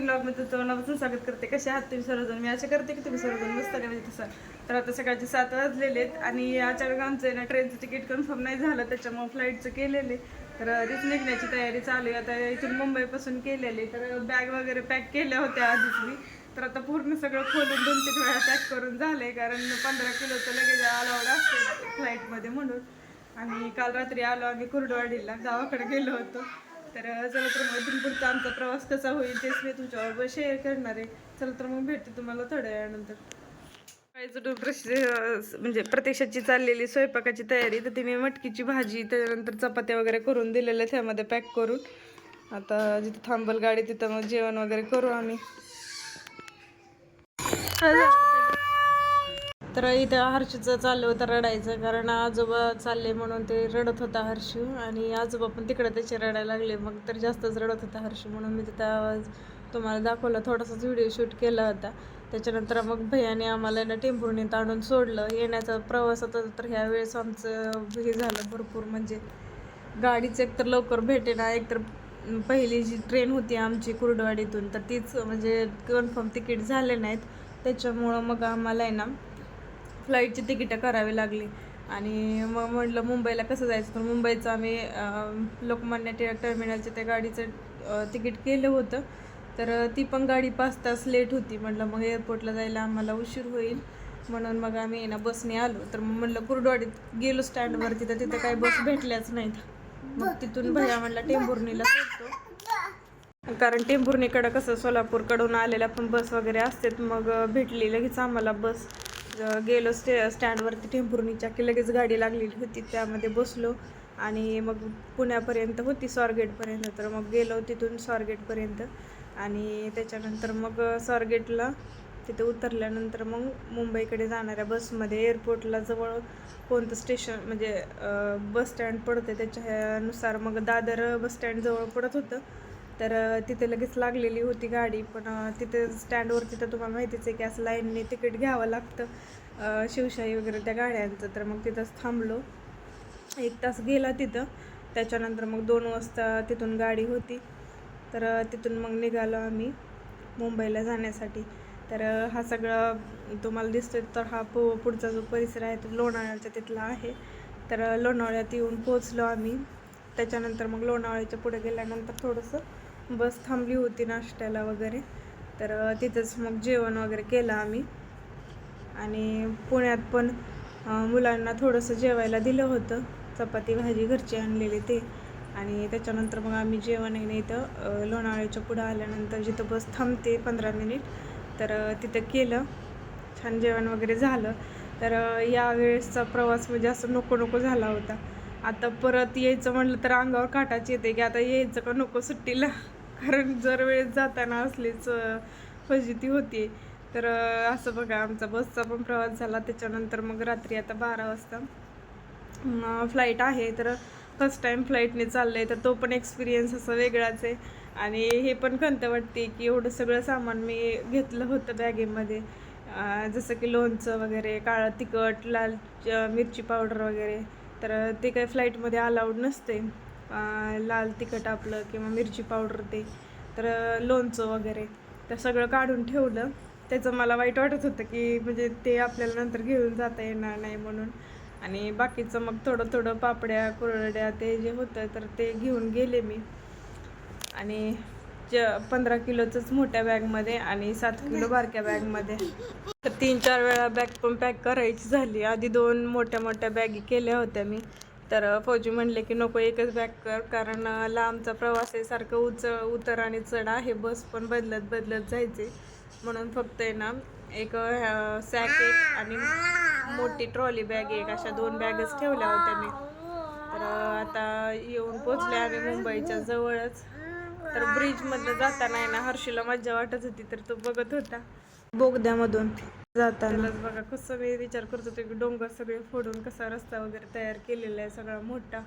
ब्लॉगमध्ये तोंडापासून स्वागत करते. कसे आहात तुम्ही सर्वजण? मी असे करते की तुम्ही सर्वजण मस्त का म्हणजे तसं. तर आता सकाळचे सात वाजलेले आहेत आणि अचानक आमचं आहे ना ट्रेनचं तिकीट कन्फर्म नाही झालं त्याच्यामुळे फ्लाईटचं केलेले तर तीच निघण्याची तयारी चालू आहे. आता इथून मुंबईपासून केलेली तर बॅग वगैरे पॅक केल्या होत्या आधीच मी. तर आता पूर्ण सगळं खोलून दोन तीन वेळा पॅक करून झालंय कारण पंधरा किलोचं लगेच अलाउड असते फ्लाईटमध्ये म्हणून. आणि काल रात्री आलो आम्ही कुर्डवाडीला गावाकडे गेलो होतो. तर चला तर मग पुढचा आमचा प्रवास कसा होईल तेच मी तुमच्याबरोबर शेअर करणार आहे. चला तर मग भेटते तुम्हाला थोड्या वेळानंतर. म्हणजे प्रत्यक्षाची चाललेली स्वयंपाकाची तयारी तर तिने मटकीची भाजी त्याच्यानंतर चपात्या वगैरे करून दिलेल्या त्यामध्ये पॅक करून. आता जिथं थांबल गाडी तिथं मग जेवण वगैरे करू आम्ही. तर इथं हर्षूचं चाललं होतं रडायचं कारण आजोबा चालले म्हणून ते रडत होता हर्षू आणि आजोबा पण तिकडे त्याचे रडायला लागले. मग तर जास्तच रडत होता हर्षू म्हणून मी तिथं आवाज तुम्हाला दाखवला थोडासाच व्हिडिओ शूट केला होता. त्याच्यानंतर मग भैयाने आम्हाला ना टेंभुर्णीत आणून सोडलं. येण्याचा प्रवास होता तर ह्या वेळेस आमचं हे झालं भरपूर म्हणजे गाडीच एकतर लवकर भेटेना एकतर पहिली जी ट्रेन होती आमची कुर्डवाडीतून तर तीच म्हणजे कन्फर्म तिकीट झाले नाहीत. त्याच्यामुळं मग आम्हाला आहे ना फ्लाईटची तिकीटं करावी लागली. आणि मग म्हटलं मुंबईला कसं जायचं? तर मुंबईचं आम्ही लोकमान्य टिळक टर्मिनलचे त्या गाडीचं तिकीट केलं होतं. तर ती पण गाडी पाच तास लेट होती. म्हटलं मग एअरपोर्टला जायला आम्हाला उशीर होईल. म्हणून मग आम्ही ना बसने आलो. तर मग म्हटलं कुर्डवाडीत गेलो स्टँडवरती तर तिथं काही बस भेटल्याच नाहीत. मग तिथून भैया म्हणला टेंभुर्णीला सोडतो. कारण टेंभुर्णीकडं कसं सोलापूरकडून आलेल्या पण बस वगैरे असतात. मग भेटली लगेच आम्हाला बस गेलो स्टे स्टँडवरती टेंभुर्णीच्या की लगेच गाडी लागलेली होती त्यामध्ये बसलो आणि मग पुण्यापर्यंत होती स्वारगेटपर्यंत. तर मग गेलो तिथून स्वारगेटपर्यंत आणि त्याच्यानंतर मग स्वारगेटला तिथे उतरल्यानंतर मग मुंबईकडे जाणाऱ्या बसमध्ये एअरपोर्टला जवळ कोणतं स्टेशन म्हणजे बसस्टँड बस स्टँड पडते त्याच्यानुसार मग दादर बसस्टँड जवळ पडत होतं. तर तिथे लगेच लागलेली होती गाडी. पण तिथे स्टँडवर तिथं तुम्हाला माहितीच आहे की असं लाईनने तिकीट घ्यावं लागतं. शिवशाही वगैरे त्या गाड्यांचं. तर मग तिथंच थांबलो. एक तास गेला तिथं. त्याच्यानंतर मग दोन वाजता तिथून गाडी होती. तर तिथून मग निघालो आम्ही मुंबईला जाण्यासाठी. तर हा सगळा तुम्हाला दिसतोय तर हा पु पुढचा जो परिसर आहे तो लोणावळ्याचा तिथला आहे. तर लोणावळ्यात येऊन पोचलो आम्ही. त्याच्यानंतर मग लोणावळ्याच्या पुढे गेल्यानंतर थोडंसं बस थांबली होती नाश्त्याला वगैरे. तर तिथंच मग जेवण वगैरे केलं आम्ही. आणि पुण्यात पण मुलांना थोडंसं जेवायला दिलं होतं. चपाती भाजी घरची आणलेली ते. आणि त्याच्यानंतर मग आम्ही जेवण येणे इथं लोणावळ्याच्या पुढं आल्यानंतर जिथं बस थांबते पंधरा मिनिट तर तिथं केलं. छान जेवण वगैरे झालं. तर यावेळेसचा प्रवास म्हणजे असं नको नको झाला होता. आता परत यायचं म्हटलं तर अंगावर काटाच येते की आता यायचं का नको सुट्टीला? कारण जर वेळेस जाताना असलीच फजिती होती. तर असं बघा आमचा बसचा पण प्रवास झाला. त्याच्यानंतर मग रात्री आता बारा वाजता फ्लाईट आहे. तर फर्स्ट टाईम फ्लाईटने चाललं आहे तर तो पण एक्सपिरियन्स असं वेगळाच आहे. आणि हे पण खंत वाटते की एवढं सगळं सामान मी घेतलं होतं बॅगेमध्ये. जसं की लोणचं वगैरे काळं तिखट लाल च- मिरची पावडर वगैरे. तर ते काही फ्लाईटमध्ये अलाउड नसते. लाल तिखट आपलं किंवा मिरची पावडर ते तर लोणचं वगैरे तर सगळं काढून ठेवलं. त्याचं मला वाईट वाटत होतं की म्हणजे ते आपल्याला नंतर घेऊन जाता येणार नाही म्हणून. आणि बाकीचं मग थोडं थोडं पापड्या कुरड्या ते जे होतं तर ते घेऊन गेले मी. आणि ज पंधरा किलोचंच मोठ्या बॅगमध्ये आणि सात किलो बारक्या बॅगमध्ये. तर तीन चार वेळा बॅग पण पॅक करायची झाली. आधी दोन मोठ्या मोठ्या बॅगी केल्या होत्या मी. तर फौजी म्हणले की नको एकच बॅग कर कारण लांबचा प्रवास आहे सारखं उच उतर आणि चढ आहे बस पण बदलत बदलत जायचे. म्हणून फक्त आहे ना एक सॅक एक आणि मोठी ट्रॉली बॅग एक अशा दोन बॅगच ठेवल्या होत्या मी. तर आता येऊन पोचले आम्ही मुंबईच्या जवळच. तर ब्रिजमधलं जाताना आहे ना हर्षीला मज्जा वाटत होती तर तो बघत होता. बोगद्यामधून. जाताना. बघा कसं मी विचार करत होते की डोंगर सगळे फोडून कसा रस्ता वगैरे तयार केलेला आहे सगळा मोठा.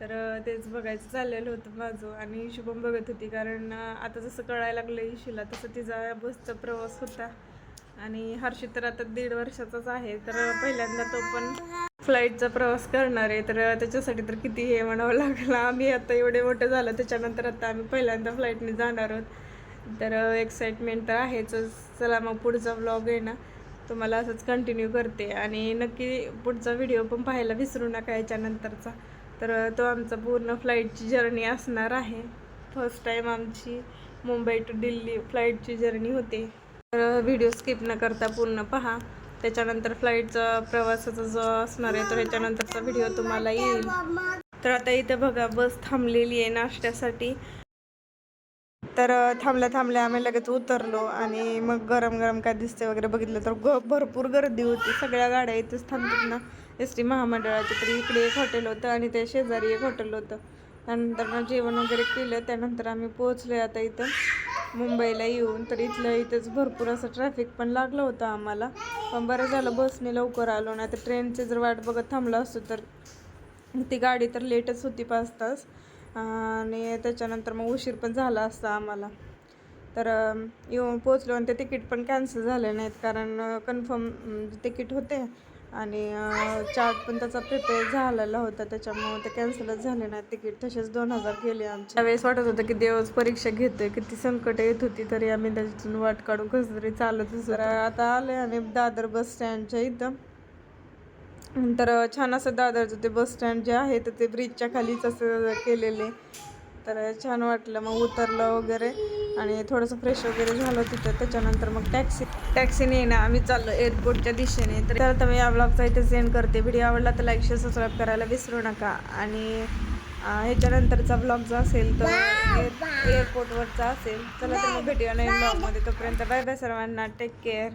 तर तेच बघायचं चाललेलं होतं माझं आणि शुभम बघत होती कारण आता जसं कळायला लागलं इशूला तसं तिचा बसचा प्रवास होता. आणि हर्षी तर आता दीड वर्षाचाच आहे तर पहिल्यांदा तो पण फ्लाईटचा प्रवास करणार आहे. तर त्याच्यासाठी तर किती हे म्हणावं लागलं. आम्ही आता एवढे मोठे झालं त्याच्यानंतर आता आम्ही पहिल्यांदा फ्लाईटने जाणार आहोत. तर एक्साइटमेंट तर आहेच चला मग पुढचा व्लॉग आहे ना तुम्हाला असंच कंटिन्यू करते. आणि नक्की पुढचा व्हिडिओ पण पाहायला विसरू नका याच्यानंतरचा. तर तो आमचा पूर्ण फ्लाईटची जर्नी असणार आहे. फर्स्ट टाईम आमची मुंबई टू दिल्ली फ्लाईटची जर्नी होते. तर व्हिडिओ स्किप न करता पूर्ण पहा. त्याच्यानंतर फ्लाईटचा प्रवासाचा जो असणार आहे तर ह्याच्यानंतरचा व्हिडिओ तुम्हाला येईल. तर आता इथं बघा बस थांबलेली आहे नाश्त्यासाठी. तर थांबल्या थांबल्या आम्ही लगेच उतरलो आणि मग गरम गरम काय दिसते वगैरे बघितलं तर ग भरपूर गर्दी होती. सगळ्या गाड्या इथेच थांबतात ना. एस टी महामंडळाची तर इकडे एक हॉटेल होतं आणि ते शेजारी एक हॉटेल होतं. त्यानंतर जेवण वगैरे केलं. त्यानंतर आम्ही पोहोचलो आता इथं. मुंबईला येऊन तर इथलं इथंच भरपूर असं ट्रॅफिक पण लागलं होतं आम्हाला. पण बरं झालं बसने लवकर आलो. ना तर ट्रेनची जर वाट बघत थांबलं असतो तर ती गाडी तर लेटच होती पाच तास. आणि त्याच्यानंतर मग उशीर पण झाला असता आम्हाला. तर येऊन पोचलो आणि ते तिकीट पण कॅन्सल झाले नाहीत कारण कन्फर्म तिकीट होते आणि चार्ट पण त्याचा प्रिपेअर झालेला होता. त्याच्यामुळे ते कॅन्सलच झाले नाहीत तिकीट. तसेच दोन हजार गेले आमचे. त्यावेळेस वाटत होतं की देवच परीक्षा घेतोय. किती संकट येत होती तरी आम्ही त्याच्यातून वाट काढून कसं तरी चालतच तर आता आले आणि दादर बस स्टँडच्या इथं. तर छान असं दादरचं ते बस स्टँड जे आहे तर ते ब्रिजच्या खालीच असं केलेले. तर छान वाटलं. मग उतरलं वगैरे आणि थोडंसं फ्रेश वगैरे झालं तिथं. त्याच्यानंतर मग टॅक्सी टॅक्सीने ना आम्ही चाललो एअरपोर्टच्या दिशेने. तर आता मी या ब्लॉगचा इथे सेंड करते. व्हिडिओ आवडला तर लाईक शेअर सबस्क्राईब करायला विसरू नका. आणि ह्याच्यानंतरचा ब्लॉग जो असेल तो एअर एअरपोर्टवरचा असेल चला तर मग भेटूया नवीन ब्लॉगमध्ये तोपर्यंत बाय बाय सर्वांना. Take care